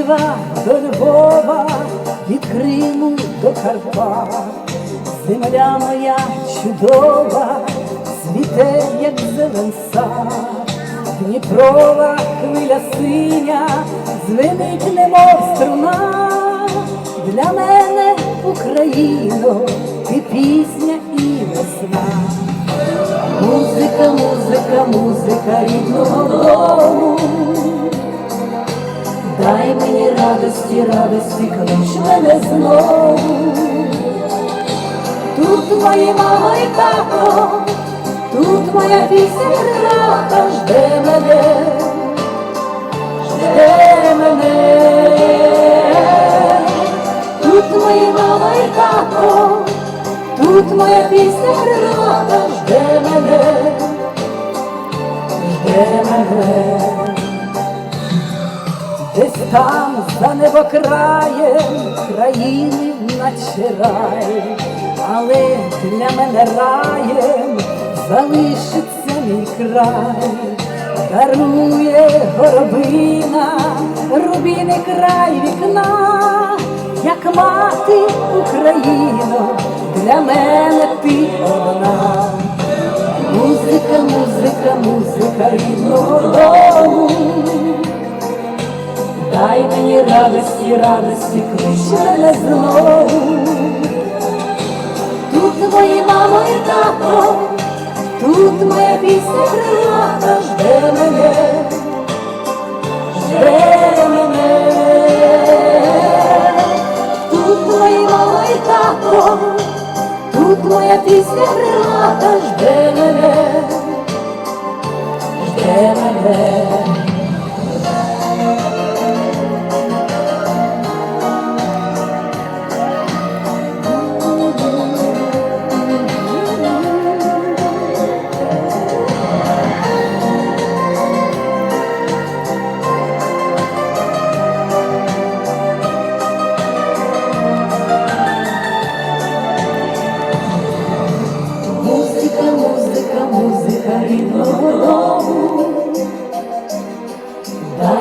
Києва до Львова, від Криму до Карпат, земля моя чудова, світе, як зелен сад, Дніпрова хвиля синя, звенить, немов струна, для мене Україно, ти пісня і весна. Музика, музика, музика рідного дому. Дай мені радості, радості, клич мене знову. Тут мої мама і тато, тут моя пісня жде мене, жде мене. Тут мої мама і тато, тут моя пісня жде мене, жде мене. Там за небокраєм країни наче рай, але для мене раєм залишиться мій край, дарує горобина, рубіний край вікна, як мати Україно, для мене ти одна. Музика, музика, музика рідного дому. Дай мені радості, радості, клич мене знову. Тут мої мама і тато, тут моя пісня крилата жде мене, жде мене. Тут мої мама і тато, тут моя пісня крилата жде мене, жде мене.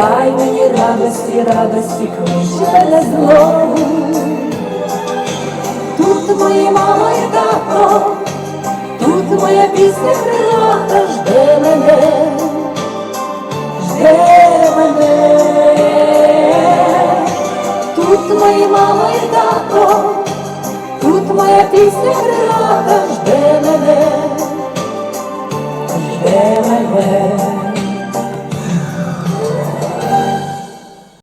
Дай мені радості, радості, клич мене знову. Тут мої мама і тато, тут моя пісня крилата жде мене, жде мене. Тут мої мама і тато, тут моя пісня крила.